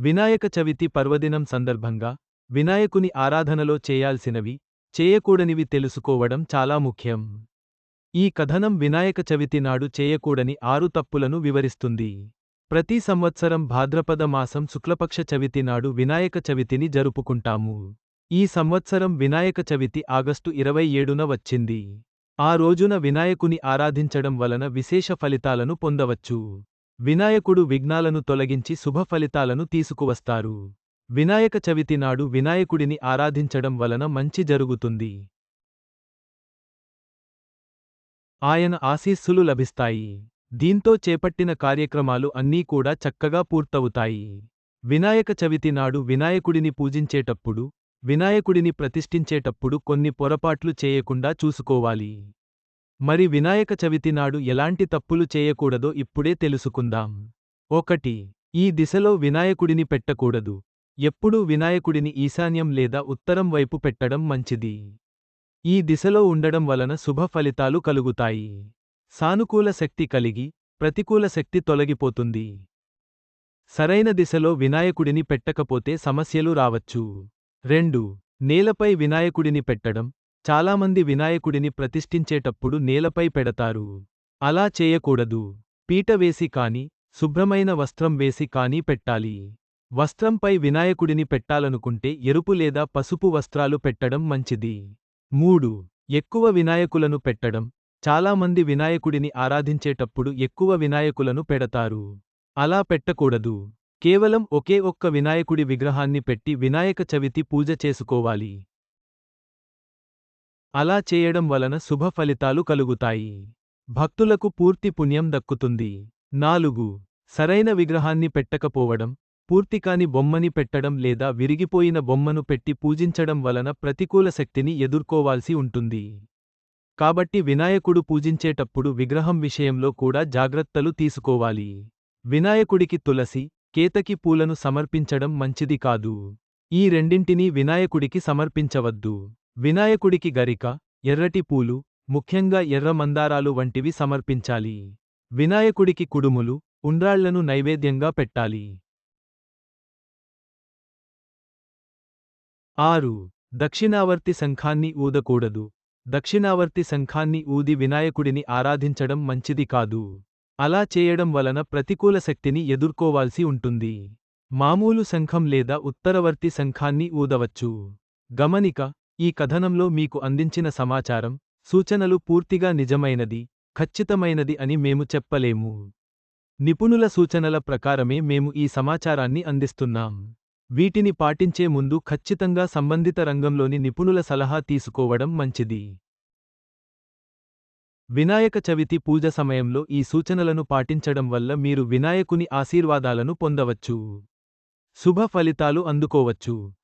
వినాయక చవితి పర్వదినం సందర్భంగా వినాయకుని ఆరాధనలో చేయాల్సినవి చేయకూడనివి తెలుసుకోవడం చాలా ముఖ్యం. ఈ కథనం వినాయక చవితి నాడు చేయకూడని ఆరు తప్పులను వివరిస్తుంది. ప్రతి సంవత్సరం భాద్రపద మాసం శుక్లపక్ష చవితి నాడు వినాయక చవితిని జరుపుకుంటాము. ఈ సంవత్సరం వినాయక చవితి ఆగస్టు ఇరవై ఏడున వచ్చింది. ఆ రోజున వినాయకుని ఆరాధించడం వలన విశేష ఫలితాలను పొందవచ్చు. వినాయకుడు విఘ్నాలను తొలగించి శుభ ఫలితాలను తీసుకువస్తారు. వినాయక చవితి నాడు వినాయకుడిని ఆరాధించడం వలన మంచి జరుగుతుంది. ఆయన ఆశీస్సులు లభిస్తాయి. దీంతో చేపట్టిన కార్యక్రమాలు అన్నీ కూడా చక్కగా పూర్తవుతాయి. వినాయక చవితి నాడు వినాయకుడిని పూజించేటప్పుడు వినాయకుడిని ప్రతిష్ఠించేటప్పుడు కొన్ని పొరపాట్లు చేయకుండా చూసుకోవాలి. మరి వినాయక చవితి నాడు ఎలాంటి తప్పులు చేయకూడదో ఇప్పుడే తెలుసుకుందాం. ఒకటి ఈ దిశలో వినాయకుడిని పెట్టకూడదు. ఎప్పుడూ వినాయకుడిని ఈశాన్యం లేదా ఉత్తరం వైపు పెట్టడం మంచిది. ఈ దిశలో ఉండడం వలన శుభ ఫలితాలు కలుగుతాయి. సానుకూల శక్తి కలిగి ప్రతికూల శక్తి తొలగిపోతుంది. సరైన దిశలో వినాయకుడిని పెట్టకపోతే సమస్యలు రావచ్చు. రెండు నేలపై వినాయకుడిని పెట్టడం చాలామంది వినాయకుడిని ప్రతిష్ఠించేటప్పుడు నేలపై పెడతారు. అలా చేయకూడదు. పీట వేసి కాని శుభ్రమైన వస్త్రం వేసి కానీ పెట్టాలి. వస్త్రంపై వినాయకుడిని పెట్టాలనుకుంటే ఎరుపు లేదా పసుపు వస్త్రాలు పెట్టడం మంచిది. మూడు. ఎక్కువ వినాయకులను పెట్టడం. చాలామంది వినాయకుడిని ఆరాధించేటప్పుడు ఎక్కువ వినాయకులను పెడతారు. అలా పెట్టకూడదు. కేవలం ఒకే ఒక్క వినాయకుడి విగ్రహాన్ని పెట్టి వినాయక చవితి పూజ చేసుకోవాలి. అలా చేయడం వలన శుభ ఫలితాలు కలుగుతాయి. భక్తులకు పూర్తి పుణ్యం దక్కుతుంది. నాలుగు. సరైన విగ్రహాన్ని పెట్టకపోవడం పూర్తికాని బొమ్మని పెట్టడం లేదా విరిగిపోయిన బొమ్మను పెట్టి పూజించడం వలన ప్రతికూల శక్తిని ఎదుర్కోవాల్సి ఉంటుంది. కాబట్టి వినాయకుడు పూజించేటప్పుడు విగ్రహం విషయంలో కూడా జాగ్రత్తలు తీసుకోవాలి. వినాయకుడికి తులసి కేతకి పూలను సమర్పించడం మంచిది కాదు. ఈ రెండింటినీ వినాయకుడికి సమర్పించవద్దు. వినాయకుడికి గరిక ఎర్రటి పూలు ముఖ్యంగా ఎర్ర మందారాలు వంటివి సమర్పించాలి. వినాయకుడికి కుడుములు ఉండ్రాళ్ళను నైవేద్యంగా పెట్టాలి. ఆరు. దక్షిణావర్తి శంఖాన్ని ఊదకూడదు. దక్షిణావర్తి శంఖాన్ని ఊది వినాయకుడిని ఆరాధించడం మంచిది కాదు. అలా చేయడం వలన ప్రతికూల శక్తిని ఎదుర్కోవాల్సి ఉంటుంది. మామూలు శంఖం లేదా ఉత్తరవర్తి శంఖాన్ని ఊదవచ్చు. గమనిక ఈ కథనంలో మీకు అందించిన సమాచారం సూచనలు పూర్తిగా నిజమైనది ఖచ్చితమైనది అని మేము చెప్పలేము. నిపుణుల సూచనల ప్రకారమే మేము ఈ సమాచారాన్ని అందిస్తున్నాం. వీటిని పాటించే ముందు ఖచ్చితంగా సంబంధిత రంగంలోని నిపుణుల సలహా తీసుకోవడం మంచిది. వినాయక చవితి పూజ సమయంలో ఈ సూచనలను పాటించడం వల్ల మీరు వినాయకుని ఆశీర్వాదాలను పొందవచ్చు. శుభ ఫలితాలు అందుకోవచ్చు.